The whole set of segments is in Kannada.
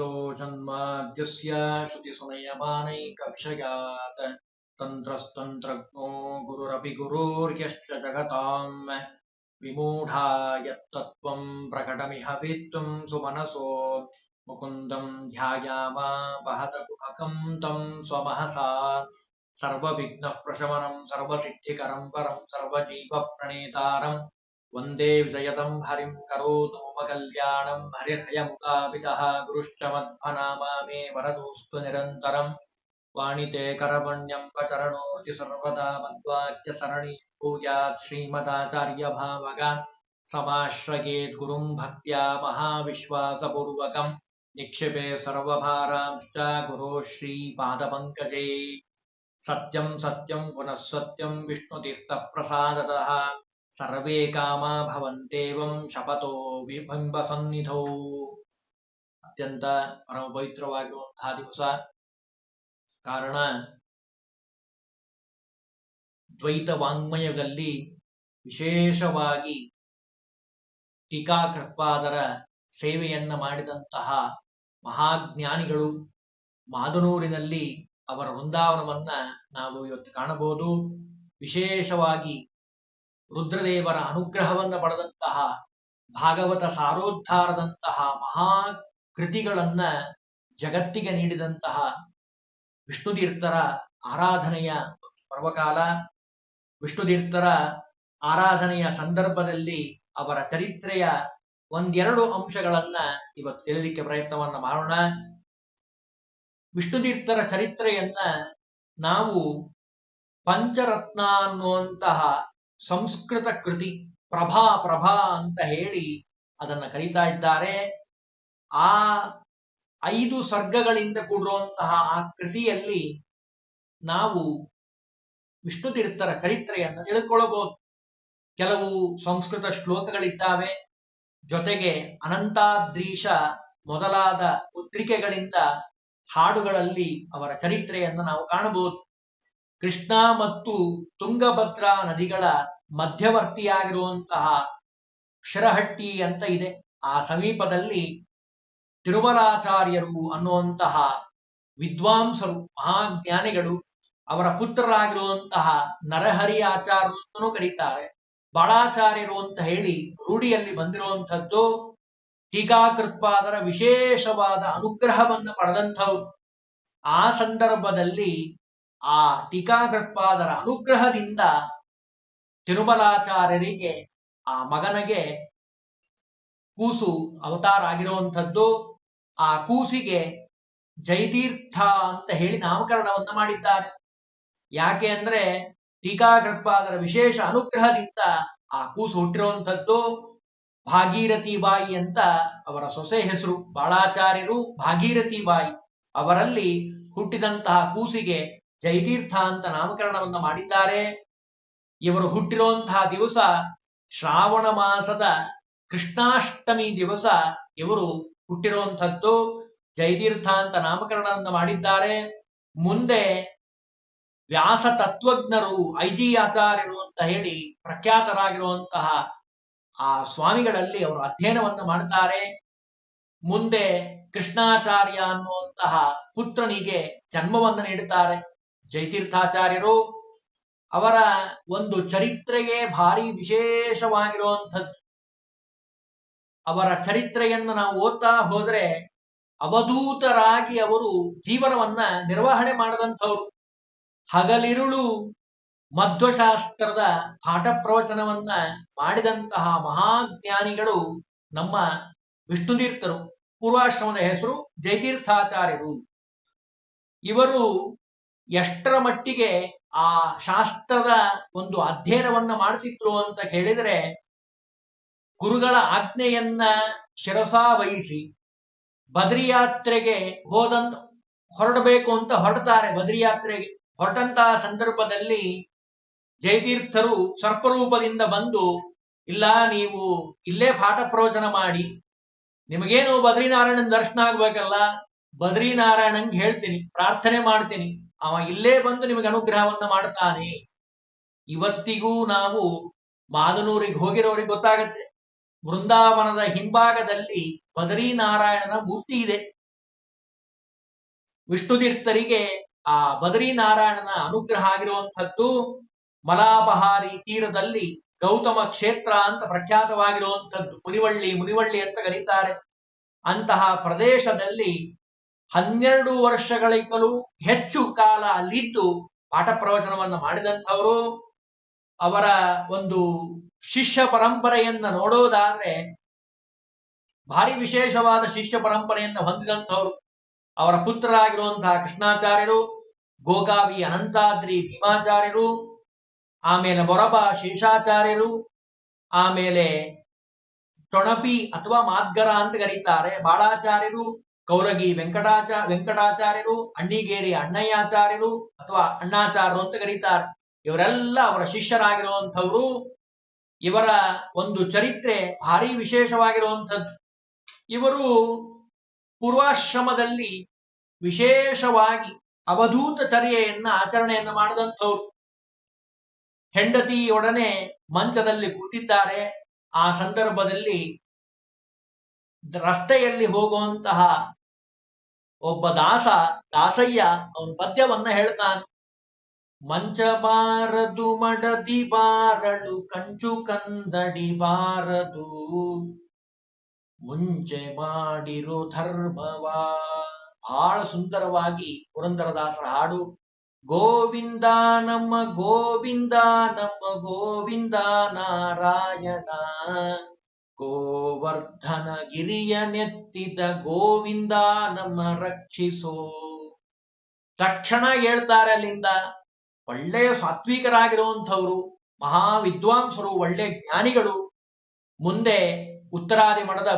यतो जन्माद्यस्य श्रुतिसंयमानैकविषयात्। तन्त्रस्तन्त्रज्ञो गुरुरपि गुरोर्यश्च जगताम्। विमूढा यत्तत्त्वम् प्रकटमिह सुमनसो। मुकुंदम ध्यायामा वहत गुहकम् तम् स्वमहसा। सर्वविघ्नः सर्वजीवप्रणेतारम्। वंदे विजयतं हरिं करोतु मम कल्याणं हरिर्हयमुखापितः गुरुश्च मध्वनामा मे वरदोऽस्तु निरन्तरम् वाणिते करवण्यं प्रचरणोति सर्वदा मद्वाक्यसरणि भूयात् श्रीमदाचार्यभावगा समाश्रयेत् गुरुं भक्त्या महाविश्वासपूर्वकं निक्षिपे सर्वभारांश्च गुरो श्रीपादपङ्कजे। सत्यं सत्यं पुनः सत्यं विष्णुतीर्थप्रसादतः। ಸರ್ವೇ ಕಾಮ ಭವಂತೇವಂ ಶಪಥೋ ಬಿಂಬಸನ್ನಿಧೌ ಅತ್ಯಂತ ಪರಮ ಪವಿತ್ರವಾಗಿರುವಂತಹ ದಿವಸ ಕಾರಣ ದ್ವೈತ ವಾಂಗ್ಮಯದಲ್ಲಿ ವಿಶೇಷವಾಗಿ ಟೀಕಾಕೃತ್ಪಾದರ ಸೇವೆಯನ್ನ ಮಾಡಿದಂತಹ ಮಹಾಜ್ಞಾನಿಗಳು ಮಾದನೂರಿನಲ್ಲಿ ಅವರ ವೃಂದಾವನವನ್ನ ನಾವು ಇವತ್ತು ಕಾಣಬಹುದು. ವಿಶೇಷವಾಗಿ ರುದ್ರದೇವರ ಅನುಗ್ರಹವನ್ನು ಪಡೆದಂತಹ ಭಾಗವತ ಸಾರೋದ್ಧಾರದಂತಹ ಮಹಾ ಕೃತಿಗಳನ್ನ ಜಗತ್ತಿಗೆ ನೀಡಿದಂತಹ ವಿಷ್ಣುತೀರ್ಥರ ಆರಾಧನೆಯ ಪರ್ವಕಾಲ, ವಿಷ್ಣುತೀರ್ಥರ ಆರಾಧನೆಯ ಸಂದರ್ಭದಲ್ಲಿ ಅವರ ಚರಿತ್ರೆಯ ಒಂದೆರಡು ಅಂಶಗಳನ್ನ ಇವತ್ತು ತಿಳಿಲಿಕ್ಕೆ ಪ್ರಯತ್ನವನ್ನ ಮಾಡೋಣ. ವಿಷ್ಣುತೀರ್ಥರ ಚರಿತ್ರೆಯನ್ನ ನಾವು ಪಂಚರತ್ನ ಅನ್ನುವಂತಹ ಸಂಸ್ಕೃತ ಕೃತಿ ಪ್ರಭಾ ಪ್ರಭಾ ಅಂತ ಹೇಳಿ ಅದನ್ನ ಕರೀತಾ ಇದ್ದಾರೆ. ಆ ಐದು ಸರ್ಗಗಳಿಂದ ಕೂಡಿರುವಂತಹ ಆ ಕೃತಿಯಲ್ಲಿ ನಾವು ವಿಷ್ಣುತೀರ್ಥರ ಚರಿತ್ರೆಯನ್ನು ತಿಳ್ಕೊಳ್ಳಬಹುದು ಕೆಲವು ಸಂಸ್ಕೃತ ಶ್ಲೋಕಗಳಿದ್ದಾವೆ. ಜೊತೆಗೆ ಅನಂತಾದ್ರೀಶ ಮೊದಲಾದ ಪತ್ರಿಕೆಗಳಿಂದ ಹಾಡುಗಳಲ್ಲಿ ಅವರ ಚರಿತ್ರೆಯನ್ನು ನಾವು ಕಾಣಬಹುದು. ಕೃಷ್ಣ ಮತ್ತು ತುಂಗಭದ್ರಾ ನದಿಗಳ ಮಧ್ಯವರ್ತಿಯಾಗಿರುವಂತಹ ಶಿರಹಟ್ಟಿ ಅಂತ ಇದೆ. ಆ ಸಮೀಪದಲ್ಲಿ ತಿರುಮಲಾಚಾರ್ಯರು ಅನ್ನುವಂತಹ ವಿದ್ವಾಂಸರು, ಮಹಾಜ್ಞಾನಿಗಳು ಅವರ ಪುತ್ರರಾಗಿರುವಂತಹ ನರಹರಿ ಆಚಾರ್ಯರನ್ನು ಕರೀತಾರೆ. ಬಾಳಾಚಾರ್ಯರು ಅಂತ ಹೇಳಿ ರೂಢಿಯಲ್ಲಿ ಬಂದಿರುವಂಥದ್ದು ಟೀಕಾಕೃತ್ಪಾದರ ವಿಶೇಷವಾದ ಅನುಗ್ರಹವನ್ನು ಪಡೆದಂಥವ್ರು. ಆ ಸಂದರ್ಭದಲ್ಲಿ ಆ ಟೀಕಾಕೃತ್ಪಾದರ ಅನುಗ್ರಹದಿಂದ ತಿರುಮಲಾಚಾರ್ಯರಿಗೆ ಆ ಮಗನಿಗೆ ಕೂಸು ಅವತಾರ ಆಗಿರುವಂಥದ್ದು ಆ ಕೂಸಿಗೆ ಜೈತೀರ್ಥ ಅಂತ ಹೇಳಿ ನಾಮಕರಣವನ್ನ ಮಾಡಿದ್ದಾರೆ. ಯಾಕೆ ಅಂದ್ರೆ ಟೀಕಾಕೃತ್ಪಾದರ ವಿಶೇಷ ಅನುಗ್ರಹದಿಂದ ಆ ಕೂಸು ಹುಟ್ಟಿರುವಂಥದ್ದು. ಭಾಗೀರಥಿ ಬಾಯಿ ಅಂತ ಅವರ ಸೊಸೆ ಹೆಸರು ಬಾಳಾಚಾರ್ಯರು. ಭಾಗೀರಥಿ ಬಾಯಿ ಅವರಲ್ಲಿ ಹುಟ್ಟಿದಂತಹ ಕೂಸಿಗೆ ಜಯತೀರ್ಥ ಅಂತ ನಾಮಕರಣವನ್ನ ಮಾಡಿದ್ದಾರೆ. ಇವರು ಹುಟ್ಟಿರುವಂತಹ ದಿವಸ ಶ್ರಾವಣ ಮಾಸದ ಕೃಷ್ಣಾಷ್ಟಮಿ ದಿವಸ ಇವರು ಹುಟ್ಟಿರುವಂಥದ್ದು. ಜಯತೀರ್ಥ ಅಂತ ನಾಮಕರಣವನ್ನು ಮಾಡಿದ್ದಾರೆ. ಮುಂದೆ ವ್ಯಾಸ ತತ್ವಜ್ಞರು, ಐಜಿ ಆಚಾರ್ಯರು ಅಂತ ಹೇಳಿ ಪ್ರಖ್ಯಾತರಾಗಿರುವಂತಹ ಆ ಸ್ವಾಮಿಗಳಲ್ಲಿ ಅವರು ಅಧ್ಯಯನವನ್ನು ಮಾಡ್ತಾರೆ. ಮುಂದೆ ಕೃಷ್ಣಾಚಾರ್ಯ ಅನ್ನುವಂತಹ ಪುತ್ರನಿಗೆ ಜನ್ಮವನ್ನು ನೀಡುತ್ತಾರೆ. ಜಯತೀರ್ಥಾಚಾರ್ಯರು ಅವರ ಒಂದು ಚರಿತ್ರೆಗೆ ಭಾರಿ ವಿಶೇಷವಾಗಿರುವಂಥದ್ದು. ಅವರ ಚರಿತ್ರೆಯನ್ನು ನಾವು ಓದ್ತಾ ಹೋದರೆ ಅವಧೂತರಾಗಿ ಅವರು ಜೀವನವನ್ನ ನಿರ್ವಹಣೆ ಮಾಡದಂಥವ್ರು. ಹಗಲಿರುಳು ಮಧ್ವಶಾಸ್ತ್ರದ ಪಾಠ ಪ್ರವಚನವನ್ನ ಮಾಡಿದಂತಹ ಮಹಾಜ್ಞಾನಿಗಳು ನಮ್ಮ ವಿಷ್ಣುತೀರ್ಥರು. ಪೂರ್ವಾಶ್ರಮದ ಹೆಸರು ಜಯತೀರ್ಥಾಚಾರ್ಯರು ಇವರು ಎಷ್ಟರ ಮಟ್ಟಿಗೆ ಆ ಶಾಸ್ತ್ರದ ಒಂದು ಅಧ್ಯಯನವನ್ನ ಮಾಡ್ತಿದ್ರು ಅಂತ ಹೇಳಿದ್ರೆ, ಗುರುಗಳ ಆಜ್ಞೆಯನ್ನ ಶಿರಸಾ ವಹಿಸಿ ಬದ್ರಿಯಾತ್ರೆಗೆ ಹೋದಂತ, ಹೊರಡಬೇಕು ಅಂತ ಹೊರಡ್ತಾರೆ. ಬದ್ರಿಯಾತ್ರೆಗೆ ಹೊರಟಂತಹ ಸಂದರ್ಭದಲ್ಲಿ ಜಯತೀರ್ಥರು ಸರ್ಪರೂಪದಿಂದ ಬಂದು, ಇಲ್ಲ ನೀವು ಇಲ್ಲೇ ಪಾಠ ಪ್ರವಚನ ಮಾಡಿ, ನಿಮಗೇನು ಬದ್ರಿನಾರಾಯಣನ ದರ್ಶನ ಆಗ್ಬೇಕಲ್ಲ? ಬದ್ರಿನಾರಾಯಣಂಗೆ ಹೇಳ್ತೀನಿ, ಪ್ರಾರ್ಥನೆ ಮಾಡ್ತೀನಿ. ಅವ ಇಲ್ಲೇ ಬಂದು ನಿಮಗೆ ಅನುಗ್ರಹವನ್ನ ಮಾಡ್ತಾನೆ. ಇವತ್ತಿಗೂ ನಾವು ಮಾದನೂರಿಗೆ ಹೋಗಿರೋರಿಗೆ ಗೊತ್ತಾಗತ್ತೆ. ಬೃಂದಾವನದ ಹಿಂಭಾಗದಲ್ಲಿ ಬದರಿನಾರಾಯಣನ ಮೂರ್ತಿ ಇದೆ. ವಿಷ್ಣುತೀರ್ಥರಿಗೆ ಆ ಬದರಿನಾರಾಯಣನ ಅನುಗ್ರಹ ಆಗಿರುವಂಥದ್ದು ಮಲಾಬಹಾರಿ ತೀರದಲ್ಲಿ ಗೌತಮ ಕ್ಷೇತ್ರ ಅಂತ ಪ್ರಖ್ಯಾತವಾಗಿರುವಂಥದ್ದು. ಮುನಿವಳ್ಳಿ ಮುನಿವಳ್ಳಿ ಅಂತ ಕರೀತಾರೆ. ಅಂತಹ ಪ್ರದೇಶದಲ್ಲಿ ಹನ್ನೆರಡು ವರ್ಷಗಳಿಗಲೂ ಹೆಚ್ಚು ಕಾಲ ಅಲ್ಲಿದ್ದು ಪಾಠ ಪ್ರವಚನವನ್ನು ಮಾಡಿದಂಥವರು, ಅವರ ಒಂದು ಶಿಷ್ಯ ಪರಂಪರೆಯನ್ನ ನೋಡೋದಾದ್ರೆ ಭಾರಿ ವಿಶೇಷವಾದ ಶಿಷ್ಯ ಪರಂಪರೆಯನ್ನ ಹೊಂದಿದಂಥವ್ರು. ಅವರ ಪುತ್ರರಾಗಿರುವಂತಹ ಕೃಷ್ಣಾಚಾರ್ಯರು ಗೋಕಾವಿ ಅನಂತಾದ್ರಿ ಭೀಮಾಚಾರ್ಯರು, ಆಮೇಲೆ ಬೊರಬ ಶೇಷಾಚಾರ್ಯರು, ಆಮೇಲೆ ಟೊಣಪಿ ಅಥವಾ ಮಾದ್ಗರ ಅಂತ ಕರೀತಾರೆ, ಬಾಳಾಚಾರ್ಯರು ಕೌಲಗಿ ವೆಂಕಟಾಚ, ವೆಂಕಟಾಚಾರ್ಯರು, ಅಣ್ಣಿಗೇರಿ ಅಣ್ಣಯ್ಯಾಚಾರ್ಯರು ಅಥವಾ ಅಣ್ಣಾಚಾರ್ಯರು ಅಂತ ಕರೀತಾರೆ. ಇವರೆಲ್ಲ ಅವರ ಶಿಷ್ಯರಾಗಿರುವಂಥವ್ರು ಇವರ ಒಂದು ಚರಿತ್ರೆ ಭಾರಿ ವಿಶೇಷವಾಗಿರುವಂಥದ್ದು. ಇವರು ಪೂರ್ವಾಶ್ರಮದಲ್ಲಿ ವಿಶೇಷವಾಗಿ ಅವಧೂತ ಚರ್ಯೆಯನ್ನ, ಆಚರಣೆಯನ್ನ ಮಾಡಿದಂಥವ್ರು. ಹೆಂಡತಿಯೊಡನೆ ಮಂಚದಲ್ಲಿ ಕೂತಿದ್ದಾರೆ. ಆ ಸಂದರ್ಭದಲ್ಲಿ ರಸ್ತೆಯಲ್ಲಿ ಹೋಗುವಂತಹ ಒಬ್ಬ ದಾಸ, ದಾಸಯ್ಯ ಅವನ ಪದ್ಯವನ್ನ ಹೇಳ್ತಾನೆ. ಮಂಚಬಾರದು ಮಡದಿ ಬಾರಳು, ಕಂಚು ಕಂದಡಿ ಬಾರದು. ಮುಂಚೆ ಮಾಡಿರೋ ಧರ್ಮವಾ ಬಹಳ ಸುಂದರವಾಗಿ ಪುರಂದರದಾಸರ ಹಾಡು. ಗೋವಿಂದ ನಮ್ಮ ಗೋವಿಂದ ನಮ್ಮ ಗೋವಿಂದ ನಾರಾಯಣ. ಗೋವರ್ಧನ ಗಿರಿಯ ನೆತ್ತಿದ ಗೋವಿಂದ ನಮ್ಮ ರಕ್ಷಿಸೋ. ತಕ್ಷಣ ಹೇಳ್ತಾರೆ ಅಲ್ಲಿಂದ, ಒಳ್ಳೆಯ ಸಾತ್ವಿಕರಾಗಿರುವಂಥವ್ರು ಮಹಾ ವಿದ್ವಾಂಸರು ಒಳ್ಳೆ ಜ್ಞಾನಿಗಳು. ಮುಂದೆ ಉತ್ತರಾದಿ ಮಠದ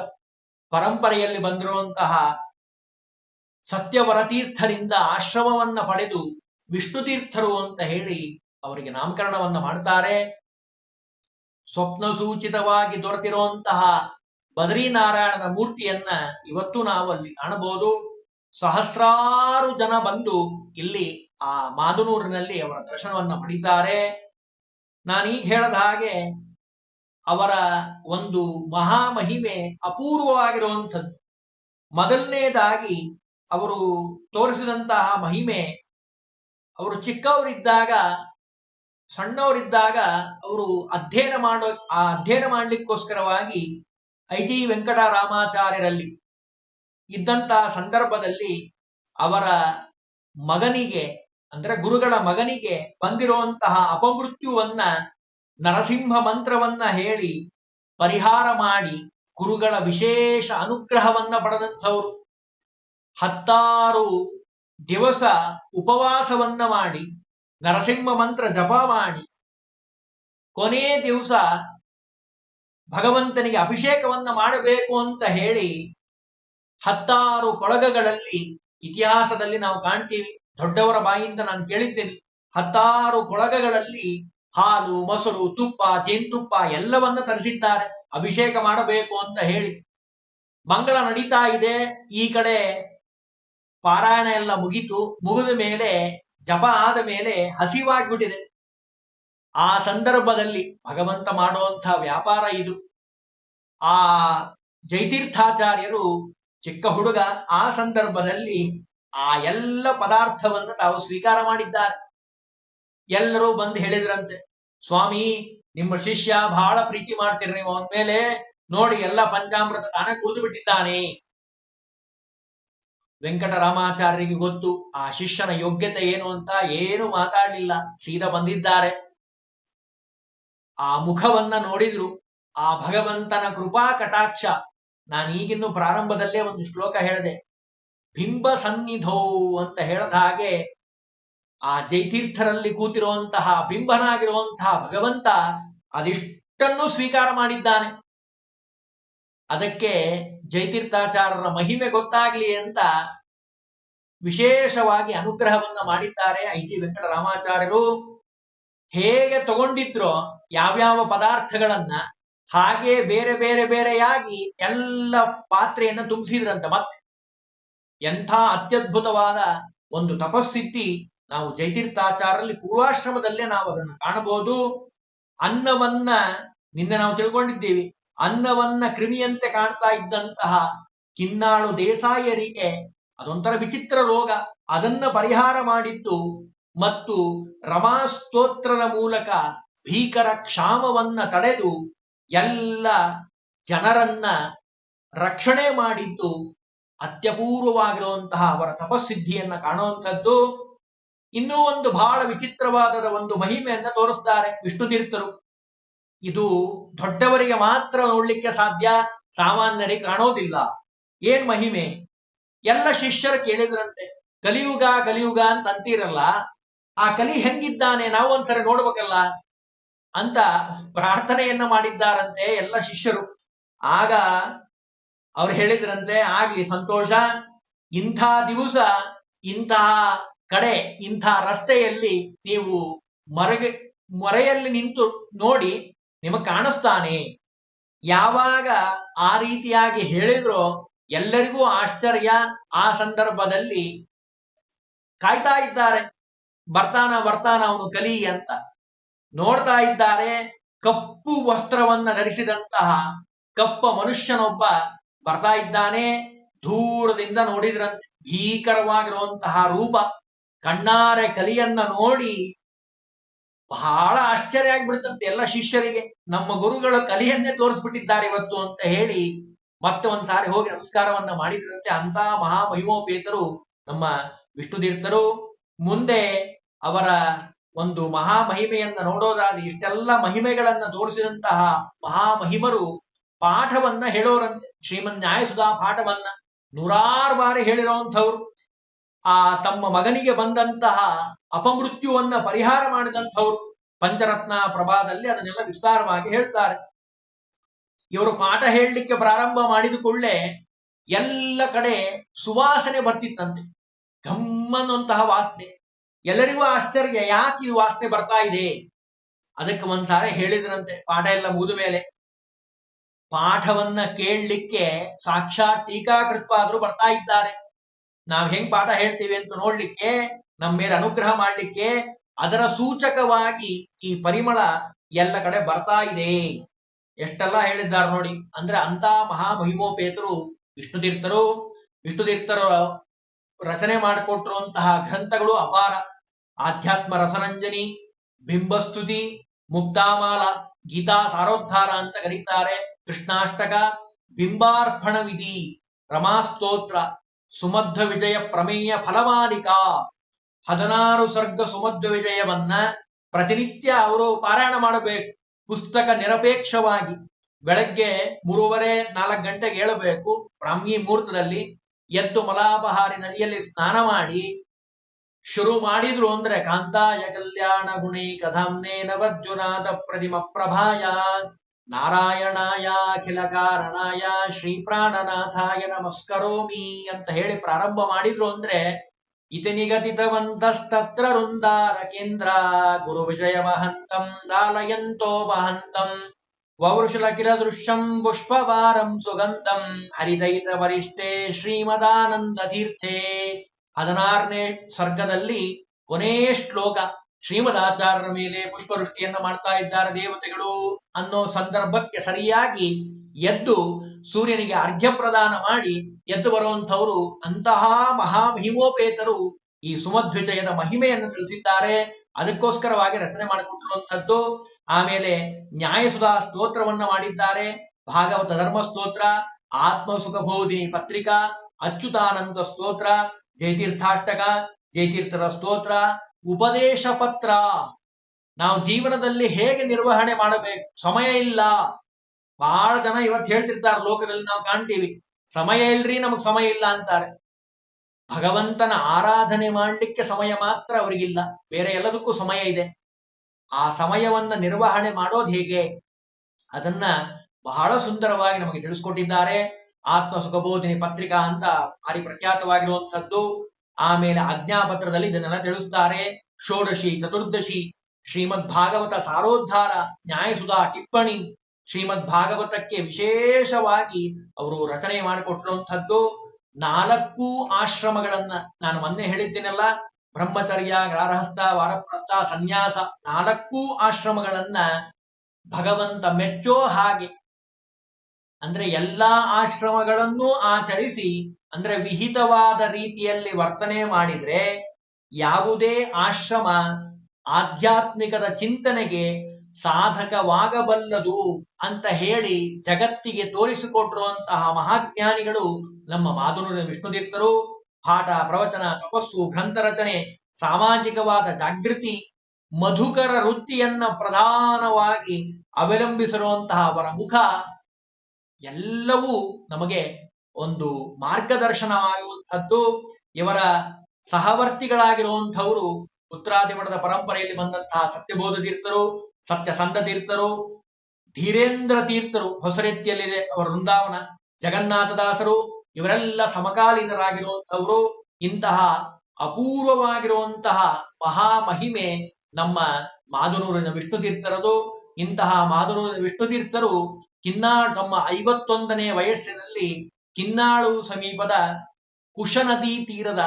ಪರಂಪರೆಯಲ್ಲಿ ಬಂದಿರುವಂತಹ ಸತ್ಯವರತೀರ್ಥರಿಂದ ಆಶ್ರಮವನ್ನ ಪಡೆದು ವಿಷ್ಣು ತೀರ್ಥರು ಅಂತ ಹೇಳಿ ಅವರಿಗೆ ನಾಮಕರಣವನ್ನ ಮಾಡ್ತಾರೆ. ಸ್ವಪ್ನ ಸೂಚಿತವಾಗಿ ದೊರೆತಿರುವಂತಹ ಬದರಿನಾರಾಯಣನ ಮೂರ್ತಿಯನ್ನ ಇವತ್ತು ನಾವು ಅಲ್ಲಿ ಕಾಣಬಹುದು. ಸಹಸ್ರಾರು ಜನ ಬಂದು ಇಲ್ಲಿ ಆ ಮಾದನೂರಿನಲ್ಲಿ ಅವರ ದರ್ಶನವನ್ನ ಪಡಿತಾರೆ. ನಾನೀಗ ಹೇಳದ ಹಾಗೆ ಅವರ ಒಂದು ಮಹಾಮಹಿಮೆ ಅಪೂರ್ವವಾಗಿರುವಂಥದ್ದು. ಮೊದಲನೇದಾಗಿ ಅವರು ತೋರಿಸಿದಂತಹ ಮಹಿಮೆ, ಅವರು ಚಿಕ್ಕವರಿದ್ದಾಗ ಸಣ್ಣವರಿದ್ದಾಗ ಅವರು ಅಧ್ಯಯನ ಮಾಡೋ, ಆ ಅಧ್ಯಯನ ಮಾಡ್ಲಿಕ್ಕೋಸ್ಕರವಾಗಿ ಐ ಜಿ ವೆಂಕಟರಾಮಾಚಾರ್ಯರಲ್ಲಿ ಇದ್ದಂತಹ ಸಂದರ್ಭದಲ್ಲಿ ಅವರ ಮಗನಿಗೆ, ಅಂದ್ರೆ ಗುರುಗಳ ಮಗನಿಗೆ ಬಂದಿರುವಂತಹ ಅಪಮೃತ್ಯುವನ್ನ ನರಸಿಂಹ ಮಂತ್ರವನ್ನ ಹೇಳಿ ಪರಿಹಾರ ಮಾಡಿ ಗುರುಗಳ ವಿಶೇಷ ಅನುಗ್ರಹವನ್ನ ಪಡೆದಂಥವ್ರು. ಹತ್ತಾರು ದಿವಸ ಉಪವಾಸವನ್ನ ಮಾಡಿ ನರಸಿಂಹ ಮಂತ್ರ ಜಪ ಮಾಡಿ. ಕೊನೆ ದಿವಸ ಭಗವಂತನಿಗೆ ಅಭಿಷೇಕವನ್ನ ಮಾಡಬೇಕು ಅಂತ ಹೇಳಿ ಹತ್ತಾರು ಕೊಳಗಗಳಲ್ಲಿ ಇತಿಹಾಸದಲ್ಲಿ ನಾವು ಕಾಣ್ತೀವಿ. ದೊಡ್ಡವರ ಬಾಯಿಂದ ನಾನು ಕೇಳಿದ್ದೇನೆ. ಹತ್ತಾರು ಕೊಳಗಗಳಲ್ಲಿ ಹಾಲು, ಮೊಸರು, ತುಪ್ಪ, ಜೇನುತುಪ್ಪ ಎಲ್ಲವನ್ನ ತರಿಸಿದ್ದಾರೆ. ಅಭಿಷೇಕ ಮಾಡಬೇಕು ಅಂತ ಹೇಳಿ. ಮಂಗಳ ನಡೀತಾ ಇದೆ. ಈ ಕಡೆ ಪಾರಾಯಣ ಎಲ್ಲ ಮುಗಿತು. ಮುಗಿದ ಮೇಲೆ ಜಪ ಆದ ಮೇಲೆ ಹಸಿವಾಗ್ಬಿಟ್ಟಿದೆ. ಆ ಸಂದರ್ಭದಲ್ಲಿ ಭಗವಂತ ಮಾಡುವಂತ ವ್ಯಾಪಾರ ಇದು. ಆ ಜೈತೀರ್ಥಾಚಾರ್ಯರು ಚಿಕ್ಕ ಹುಡುಗ, ಆ ಸಂದರ್ಭದಲ್ಲಿ ಆ ಎಲ್ಲ ಪದಾರ್ಥವನ್ನು ತಾವು ಸ್ವೀಕಾರ ಮಾಡಿದ್ದಾರೆ. ಎಲ್ಲರೂ ಬಂದು ಹೇಳಿದ್ರಂತೆ, ಸ್ವಾಮಿ, ನಿಮ್ಮ ಶಿಷ್ಯ ಬಹಳ ಪ್ರೀತಿ ಮಾಡ್ತೀರಿ ನೀವು ಅವನ ಮೇಲೆ ನೋಡಿ, ಎಲ್ಲ ಪಂಚಾಮೃತ ತಾನೇ ಕುಡಿದು ಬಿಟ್ಟಿದ್ದಾನೆ. ವೆಂಕಟರಾಮಾಚಾರ್ಯರಿಗೆ ಗೊತ್ತು. ಆ ಶಿಷ್ಯನ ಯೋಗ್ಯತೆ ಏನು ಅಂತ ಏನು ಮಾತಾಡಲಿಲ್ಲ. ಸೀದಾ ಬಂದಿದ್ದಾರೆ. ಆ ಮುಖವನ್ನ ನೋಡಿದ್ರು. ಆ ಭಗವಂತನ ಕೃಪಾ ಕಟಾಕ್ಷ. ನಾನು ಈಗಿನ್ನು ಪ್ರಾರಂಭದಲ್ಲೇ ಒಂದು ಶ್ಲೋಕ ಹೇಳಿದೆ. ಬಿಂಬ ಸನ್ನಿಧೋ ಅಂತ ಹೇಳದ ಹಾಗೆ ಆ ಜೈತೀರ್ಥರಲ್ಲಿ ಕೂತಿರುವಂತಹ ಬಿಂಬನಾಗಿರುವಂತಹ ಭಗವಂತ ಅದಿಷ್ಟನ್ನು ಸ್ವೀಕಾರ ಮಾಡಿದ್ದಾನೆ. ಅದಕ್ಕೆ ಜೈತೀರ್ಥಾಚಾರ್ಯರ ಮಹಿಮೆ ಗೊತ್ತಾಗ್ಲಿ ಅಂತ ವಿಶೇಷವಾಗಿ ಅನುಗ್ರಹವನ್ನ ಮಾಡಿದ್ದಾರೆ ಐ ಜಿ ವೆಂಕಟರಾಮಾಚಾರ್ಯರು. ಹೇಗೆ ತಗೊಂಡಿದ್ರೋ ಯಾವ್ಯಾವ ಪದಾರ್ಥಗಳನ್ನ ಹಾಗೆ ಬೇರೆ ಬೇರೆ ಬೇರೆಯಾಗಿ ಎಲ್ಲ ಪಾತ್ರೆಯನ್ನ ತುಂಬಿಸಿದ್ರಂತೆ. ಮತ್ತೆ ಎಂಥ ಅತ್ಯದ್ಭುತವಾದ ಒಂದು ತಪಸ್ಸಿದ್ಧಿ ನಾವು ಜೈತೀರ್ಥಾಚಾರಲ್ಲಿ ಪೂರ್ವಾಶ್ರಮದಲ್ಲೇ ನಾವು ಅದನ್ನು ಕಾಣಬಹುದು ಅನ್ನವನ್ನ ನಿನ್ನೆ ನಾವು ತಿಳ್ಕೊಂಡಿದ್ದೀವಿ. ಅನ್ನವನ್ನ ಕ್ರಿಮಿಯಂತೆ ಕಾಣ್ತಾ ಇದ್ದಂತಹ ಕಿನ್ನಾಳು ದೇಸಾಯರಿಗೆ ಅದೊಂಥರ ವಿಚಿತ್ರ ರೋಗ. ಅದನ್ನ ಪರಿಹಾರ ಮಾಡಿದ್ದು ಮತ್ತು ರಮಾಸ್ತೋತ್ರದ ಮೂಲಕ ಭೀಕರ ಕ್ಷಾಮವನ್ನ ತಡೆದು ಎಲ್ಲ ಜನರನ್ನ ರಕ್ಷಣೆ ಮಾಡಿದ್ದು ಅತ್ಯಪೂರ್ವವಾಗಿರುವಂತಹ ಅವರ ತಪಸ್ಸಿದ್ಧಿಯನ್ನ ಕಾಣುವಂಥದ್ದು. ಇನ್ನೂ ಒಂದು ಬಹಳ ವಿಚಿತ್ರವಾದ ಒಂದು ಮಹಿಮೆಯನ್ನ ತೋರಿಸ್ತಾರೆ ವಿಷ್ಣು ತೀರ್ಥರು. ಇದು ದೊಡ್ಡವರಿಗೆ ಮಾತ್ರ ನೋಡ್ಲಿಕ್ಕೆ ಸಾಧ್ಯ, ಸಾಮಾನ್ಯರಿಗೆ ಕಾಣೋದಿಲ್ಲ. ಏನ್ ಮಹಿಮೆ? ಎಲ್ಲ ಶಿಷ್ಯರು ಕೇಳಿದ್ರಂತೆ, ಕಲಿಯುಗ ಕಲಿಯುಗ ಅಂತ ಅಂತೀರಲ್ಲ, ಆ ಕಲಿ ಹೆಂಗಿದ್ದಾನೆ ನಾವು ಒಂದ್ಸರಿ ನೋಡ್ಬೇಕಲ್ಲ ಅಂತ ಪ್ರಾರ್ಥನೆಯನ್ನ ಮಾಡಿದ್ದಾರಂತೆ ಎಲ್ಲ ಶಿಷ್ಯರು. ಆಗ ಅವ್ರು ಹೇಳಿದ್ರಂತೆ, ಆಗ್ಲಿ ಸಂತೋಷ, ಇಂಥ ದಿವಸ ಇಂತಹ ಕಡೆ, ಇಂಥ ರಸ್ತೆಯಲ್ಲಿ ನೀವು ಮರಗೆ, ಮೊರೆಯಲ್ಲಿ ನಿಂತು ನೋಡಿ ನಿಮಗ್ ಕಾಣಿಸ್ತಾನೆ. ಯಾವಾಗ ಆ ರೀತಿಯಾಗಿ ಹೇಳಿದ್ರೋ ಎಲ್ಲರಿಗೂ ಆಶ್ಚರ್ಯ. ಆ ಸಂದರ್ಭದಲ್ಲಿ ಕಾಯ್ತಾ ಇದ್ದಾರೆ. ಬರ್ತಾನ ಬರ್ತಾನ ಅವನು ಕಲಿ ಅಂತ. ನೋಡ್ತಾ ಇದ್ದಾರೆ. ಕಪ್ಪು ವಸ್ತ್ರವನ್ನ ಧರಿಸಿದಂತಹ ಕಪ್ಪ ಮನುಷ್ಯನೊಬ್ಬ ಬರ್ತಾ ಇದ್ದಾನೆ. ದೂರದಿಂದ ನೋಡಿದ್ರಂತೆ ಭೀಕರವಾಗಿರುವಂತಹ ರೂಪ. ಕಣ್ಣಾರೆ ಕಲಿಯನ್ನ ನೋಡಿ ಬಹಳ ಆಶ್ಚರ್ಯ ಆಗ್ಬಿಡ್ತಂತೆ ಎಲ್ಲ ಶಿಷ್ಯರಿಗೆ. ನಮ್ಮ ಗುರುಗಳು ಕಲಿಯನ್ನೇ ತೋರಿಸ್ಬಿಟ್ಟಿದ್ದಾರೆ ಇವತ್ತು ಅಂತ ಹೇಳಿ ಮತ್ತೆ ಒಂದ್ಸಾರಿ ಹೋಗಿ ನಮಸ್ಕಾರವನ್ನ ಮಾಡಿದ್ರಂತೆ. ಅಂತ ಮಹಾಮಹಿಮೋಪೇತರು ನಮ್ಮ ವಿಷ್ಣು ತೀರ್ಥರು. ಮುಂದೆ ಅವರ ಒಂದು ಮಹಾಮಹಿಮೆಯನ್ನ ನೋಡೋದಾದ್ರೆ ಇಷ್ಟೆಲ್ಲ ಮಹಿಮೆಗಳನ್ನ ತೋರಿಸಿದಂತಹ ಮಹಾಮಹಿಮರು ಪಾಠವನ್ನ ಹೇಳೋರಂತೆ. ಶ್ರೀಮನ್ ನ್ಯಾಯಸುಧಾ ಪಾಠವನ್ನ ನೂರಾರು ಬಾರಿ ಹೇಳಿರೋಂಥವ್ರು. ಆ ತಮ್ಮ ಮಗನಿಗೆ ಬಂದಂತಹ ಅಪಮೃತ್ಯುವನ್ನ ಪರಿಹಾರ ಮಾಡಿದಂಥವ್ರು ಪಂಚರತ್ನ ಪ್ರಭಾದಲ್ಲಿ ಅದನ್ನೆಲ್ಲ ವಿಸ್ತಾರವಾಗಿ ಹೇಳ್ತಾರೆ. ಇವರು ಪಾಠ ಹೇಳಲಿಕ್ಕೆ ಪ್ರಾರಂಭ ಮಾಡಿದ ಕೂಡಲೇ ಎಲ್ಲ ಕಡೆ ಸುವಾಸನೆ ಬರ್ತಿತ್ತಂತೆ. ಗಮ್ಮನ್ನುವಂತಹ ವಾಸನೆ. ಎಲ್ಲರಿಗೂ ಆಶ್ಚರ್ಯ, ಯಾಕೆ ಈ ವಾಸನೆ ಬರ್ತಾ ಇದೆ? ಅದಕ್ಕೆ ಒಂದ್ಸಾರಿ ಹೇಳಿದ್ರಂತೆ ಪಾಠ ಎಲ್ಲ ಮುಗಿದ ಮೇಲೆ. ಪಾಠವನ್ನ ಕೇಳಲಿಕ್ಕೆ ಸಾಕ್ಷಾತ್ ಆದರೂ ಬರ್ತಾ ಇದ್ದಾರೆ. ನಾವ್ ಹೆಂಗ್ ಪಾಠ ಹೇಳ್ತೀವಿ ಅಂತ ನೋಡ್ಲಿಕ್ಕೆ ನಮ್ಮ ಮೇಲೆ ಅನುಗ್ರಹ ಮಾಡಲಿಕ್ಕೆ ಅದರ ಸೂಚಕವಾಗಿ ಈ ಪರಿಮಳ ಎಲ್ಲ ಕಡೆ ಬರ್ತಾ ಇದೆ. ಎಷ್ಟೆಲ್ಲ ಹೇಳಿದ್ದಾರೆ ನೋಡಿ, ಅಂದ್ರೆ ಅಂತ ಮಹಾಮಹಿಮೋಪೇತರು ವಿಷ್ಣು ತೀರ್ಥರು ವಿಷ್ಣು ತೀರ್ಥರು ರಚನೆ ಮಾಡಿಕೊಟ್ಟಿರುವಂತಹ ಗ್ರಂಥಗಳು ಅಪಾರ. ಆಧ್ಯಾತ್ಮ ರಸರಂಜನಿ, ಬಿಂಬಸ್ತುತಿ, ಮುಕ್ತಾಮಾಲ, ಗೀತಾ ಸಾರೋದ್ಧಾರ ಅಂತ ಕರೀತಾರೆ, ಕೃಷ್ಣಾಷ್ಟಕ, ಬಿಂಬಾರ್ಪಣ ವಿಧಿ, ರಮಾಸ್ತೋತ್ರ, ಸುಮಧ್ವ ವಿಜಯ ಪ್ರಮೇಯ ಫಲಮಾಲಿಕಾ. ಹದಿನಾರು ಸರ್ಗ ಸುಮಧ್ವ ವಿಜಯವನ್ನ ಪ್ರತಿನಿತ್ಯ ಅವರು ಪಾರಾಯಣ ಮಾಡಬೇಕು. ಪುಸ್ತಕ ನಿರಪೇಕ್ಷವಾಗಿ ಬೆಳಗ್ಗೆ ಮೂರುವರೆ ನಾಲ್ಕು ಗಂಟೆಗೆ ಏಳಬೇಕು. ಬ್ರಾಹ್ಮಿ ಮುಹೂರ್ತದಲ್ಲಿ ಎದ್ದು ಮಲಾಪಹಾರಿ ನದಿಯಲ್ಲಿ ಸ್ನಾನ ಮಾಡಿ ಶುರು ಮಾಡಿದ್ರು ಅಂದ್ರೆ ಕಾಂತಾಯ ಕಲ್ಯಾಣ ಗುಣಿ ಕಥಾಂನೇ ನವರ್ಜುನಾಥ ಪ್ರತಿಮ ಪ್ರಭಾಯ. ನಾರಾಯಣಾಯ ಅಖಿಲ ಕಾರಣಾಯ ಶ್ರೀ ಪ್ರಾಣನಾಥಾಯ ನಮಸ್ಕರೋಮಿ ಅಂತ ಹೇಳಿ ಪ್ರಾರಂಭ ಮಾಡಿದ್ರು ಅಂದ್ರೆ ಇತಿ ನಿಗದಿತವಂತಸ್ತತ್ರ ವೃಂದಾರ ಕೇಂದ್ರ ಗುರು ವಿಜಯ ಮಹಂತಂ ದಾಲಯಂತೋ ಮಹಂತಂ ವವೃಷಲ ಕಿರ ದೃಶ್ಯಂ ಪುಷ್ಪವಾರಂ ಸುಗಂಧಂ ಹರಿದೈತ ವರಿಷ್ಠೆ ಶ್ರೀಮದಾನಂದ ತೀರ್ಥೆ ಹದಿನಾರನೇ ಸರ್ಗದಲ್ಲಿ ಕೊನೇ ಶ್ಲೋಕ ಶ್ರೀಮದಾಚಾರ್ಯರ ಮೇಲೆ ಪುಷ್ಪವೃಷ್ಟಿಯನ್ನ ಮಾಡ್ತಾ ಇದ್ದಾರೆ ದೇವತೆಗಳು ಅನ್ನೋ ಸಂದರ್ಭಕ್ಕೆ ಸರಿಯಾಗಿ ಎದ್ದು ಸೂರ್ಯನಿಗೆ ಅರ್ಘ್ಯ ಪ್ರದಾನ ಮಾಡಿ ಎದ್ದು ಬರುವಂಥವರು ಅಂತಹ ಮಹಾಮಹಿಮೋಪೇತರು ಈ ಸುಮಧ್ವಿಜಯದ ಮಹಿಮೆಯನ್ನು ತಿಳಿಸಿದ್ದಾರೆ. ಅದಕ್ಕೋಸ್ಕರವಾಗಿ ರಚನೆ ಮಾಡಿಕೊಂಡಿರುವಂಥದ್ದು ಆಮೇಲೆ ನ್ಯಾಯಸುಧಾ ಸ್ತೋತ್ರವನ್ನ ಮಾಡಿದ್ದಾರೆ. ಭಾಗವತ ಧರ್ಮ ಸ್ತೋತ್ರ ಆತ್ಮ ಸುಖಬೋಧಿನಿ ಪತ್ರಿಕಾ, ಅಚ್ಯುತಾನಂದ ಸ್ತೋತ್ರ, ಜಯತೀರ್ಥಾಷ್ಟಕ, ಜಯತೀರ್ಥರ ಸ್ತೋತ್ರ, ಉಪದೇಶ ಪತ್ರ. ನಾವು ಜೀವನದಲ್ಲಿ ಹೇಗೆ ನಿರ್ವಹಣೆ ಮಾಡಬೇಕು? ಸಮಯ ಇಲ್ಲ. ಬಹಳ ಜನ ಇವತ್ತು ಹೇಳ್ತಿರ್ತಾರೆ, ಲೋಕದಲ್ಲಿ ನಾವು ಕಾಣ್ತೀವಿ. ಸಮಯ ಇಲ್ರಿ, ನಮಗ್ ಸಮಯ ಇಲ್ಲ ಅಂತಾರೆ. ಭಗವಂತನ ಆರಾಧನೆ ಮಾಡ್ಲಿಕ್ಕೆ ಸಮಯ ಮಾತ್ರ ಅವರಿಗಿಲ್ಲ. ಬೇರೆ ಎಲ್ಲದಕ್ಕೂ ಸಮಯ ಇದೆ. ಆ ಸಮಯವನ್ನ ನಿರ್ವಹಣೆ ಮಾಡೋದು ಹೇಗೆ? ಅದನ್ನ ಬಹಳ ಸುಂದರವಾಗಿ ನಮಗೆ ತಿಳಿಸ್ಕೊಟ್ಟಿದ್ದಾರೆ. ಆತ್ಮ ಸುಖಬೋಧಿನಿ ಪತ್ರಿಕಾ ಅಂತ ಭಾರಿ ಪ್ರಖ್ಯಾತವಾಗಿರುವಂಥದ್ದು. ಆಮೇಲೆ ಆಜ್ಞಾಪತ್ರದಲ್ಲಿ ಇದನ್ನೆಲ್ಲ ತಿಳಿಸ್ತಾರೆ. ಷೋಡಶಿ ಚತುರ್ದಶಿ ಶ್ರೀಮದ್ ಭಾಗವತ ಸಾರೋದ್ಧಾರ, ನ್ಯಾಯಸುಧಾ ಟಿಪ್ಪಣಿ ಶ್ರೀಮದ್ ಭಾಗವತಕ್ಕೆ ವಿಶೇಷವಾಗಿ ಅವರು ರಚನೆ ಮಾಡಿಕೊಟ್ಟಿರುವಂಥದ್ದು ನಾಲ್ಕು ಆಶ್ರಮಗಳನ್ನ ನಾನು ಮೊನ್ನೆ ಹೇಳಿದ್ದೇನಲ್ಲ, ಬ್ರಹ್ಮಚರ್ಯ ಗ್ರಾರಹಸ್ಥ ವಾರಪ್ರಸ್ಥ, ಸನ್ಯಾಸ, ನಾಲ್ಕು ಆಶ್ರಮಗಳನ್ನ ಭಗವಂತ ಮೆಚ್ಚೋ ಹಾಗೆ. ಅಂದ್ರೆ ಎಲ್ಲಾ ಆಶ್ರಮಗಳನ್ನೂ ಆಚರಿಸಿ, ಅಂದ್ರೆ ವಿಹಿತವಾದ ರೀತಿಯಲ್ಲಿ ವರ್ತನೆ ಮಾಡಿದ್ರೆ ಯಾವುದೇ ಆಶ್ರಮ ಆಧ್ಯಾತ್ಮಿಕದ ಚಿಂತನೆಗೆ ಸಾಧಕವಾಗಬಲ್ಲದು ಅಂತ ಹೇಳಿ ಜಗತ್ತಿಗೆ ತೋರಿಸಿಕೊಟ್ಟಿರುವಂತಹ ಮಹಾಜ್ಞಾನಿಗಳು ನಮ್ಮ ಮಾಧುನೂರಿನ ವಿಷ್ಣುತೀರ್ಥರು, ಪಾಠ, ಪ್ರವಚನ, ತಪಸ್ಸು, ಗ್ರಂಥ ರಚನೆ, ಸಾಮಾಜಿಕವಾದ ಜಾಗೃತಿ, ಮಧುಕರ ವೃತ್ತಿಯನ್ನ ಪ್ರಧಾನವಾಗಿ ಅವಲಂಬಿಸಿರುವಂತಹ ಅವರ ಮುಖ, ಎಲ್ಲವೂ ನಮಗೆ ಒಂದು ಮಾರ್ಗದರ್ಶನವಾಗುವಂಥದ್ದು ಇವರ ಸಹವರ್ತಿಗಳಾಗಿರುವಂಥವರು ಉತ್ತರಾದಿಮಠದ ಪರಂಪರೆಯಲ್ಲಿ ಬಂದಂತಹ ಸತ್ಯಬೋಧ ತೀರ್ಥರು ಸತ್ಯಸಂಧ ತೀರ್ಥರು, ಧೀರೇಂದ್ರ ತೀರ್ಥರು, ಹೊಸರೆತ್ತಿಯಲ್ಲಿದೆ ಅವರ ವೃಂದಾವನ, ಜಗನ್ನಾಥದಾಸರು, ಇವರೆಲ್ಲ ಸಮಕಾಲೀನರಾಗಿರುವಂಥವರು, ಇಂತಹ ಅಪೂರ್ವವಾಗಿರುವಂತಹ ಮಹಾಮಹಿಮೆ ನಮ್ಮ ಮಾದನೂರಿನ ವಿಷ್ಣು ತೀರ್ಥರದು. ಇಂತಹ ಮಾದನೂರಿನ ವಿಷ್ಣು ತೀರ್ಥರು ಕಿನ್ನಾಳು ತಮ್ಮ ಐವತ್ತೊಂದನೇ ವಯಸ್ಸಿನಲ್ಲಿ ಕಿನ್ನಾಳು ಸಮೀಪದ ಕುಶನದಿ ತೀರದ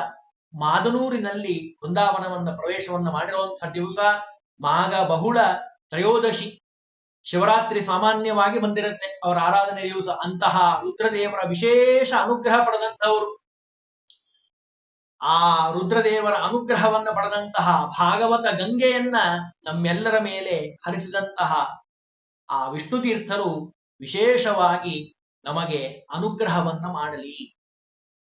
ಮಾದನೂರಿನಲ್ಲಿ ವೃಂದಾವನವನ್ನ ಪ್ರವೇಶವನ್ನ ಮಾಡಿರುವಂತಹ ದಿವಸ ಮಾಘ ಬಹುಳ ತ್ರಯೋದಶಿ. ಶಿವರಾತ್ರಿ ಸಾಮಾನ್ಯವಾಗಿ ಬಂದಿರುತ್ತೆ. ಅವರ ಆರಾಧನೆ ದಿವಸ ಅಂತಹ ರುದ್ರದೇವರ ವಿಶೇಷ ಅನುಗ್ರಹ ಪಡೆದಂತವರು ಆ ರುದ್ರದೇವರ ಅನುಗ್ರಹವನ್ನು ಪಡೆದಂತಹ ಭಾಗವತ ಗಂಗೆಯನ್ನ ನಮ್ಮೆಲ್ಲರ ಮೇಲೆ ಹರಿಸಿದಂತಹ ಆ ವಿಷ್ಣು ತೀರ್ಥರು ವಿಶೇಷವಾಗಿ ನಮಗೆ ಅನುಗ್ರಹವನ್ನ ಮಾಡಲಿ.